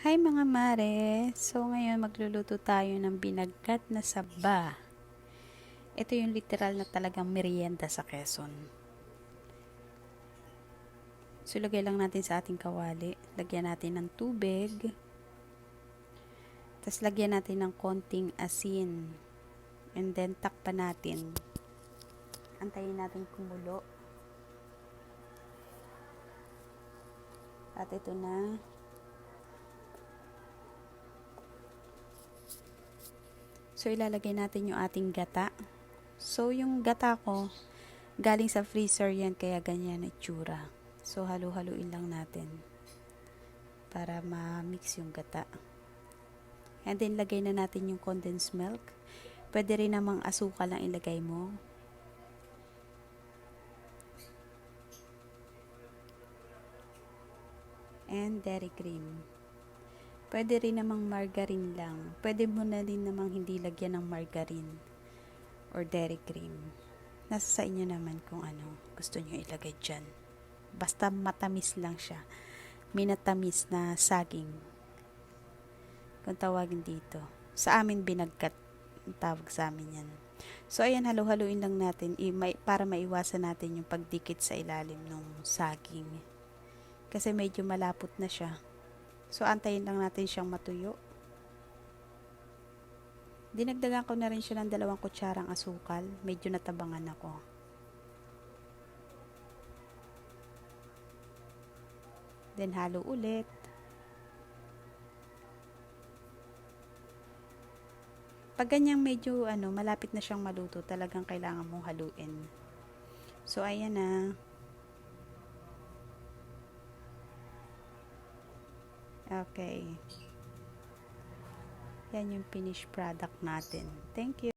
Hi mga mare! So ngayon magluluto tayo ng binagkat na saba. Ito yung literal na talagang merienda sa Quezon. So lagay lang natin sa ating kawali. Lagyan natin ng tubig. Tapos lagyan natin ng konting asin. And then takpan natin. Antayin natin kumulo. At ito na. So, ilalagay natin yung ating gata. So, yung gata ko, galing sa freezer yan, kaya ganyan itsura. So, halu-haluin lang natin para ma-mix yung gata. And then, lagay na natin yung condensed milk. Pwede rin namang asukal lang ilagay mo. And dairy cream. Pwede rin namang margarine lang. Pwede mo na rin namang hindi lagyan ng margarine or dairy cream. Nasa sa inyo naman kung ano gusto nyo ilagay dyan. Basta matamis lang siya. Minatamis na saging. Kung tawagin dito. Sa amin binagkat. Ang tawag sa amin yan. So, ayan, halo-haluin lang natin i- may, para maiwasan natin yung pagdikit sa ilalim ng saging. Kasi medyo malapot na siya. So, antayin lang natin siyang matuyo. Dinagdagan ko na rin siya ng dalawang kutsarang asukal. Medyo natabangan ako. Then, halo ulit. Pag ganyang medyo ano, malapit na siyang maluto, talagang kailangan mong haluin. So, ayan na. Okay. Yan yung finished product natin. Thank you.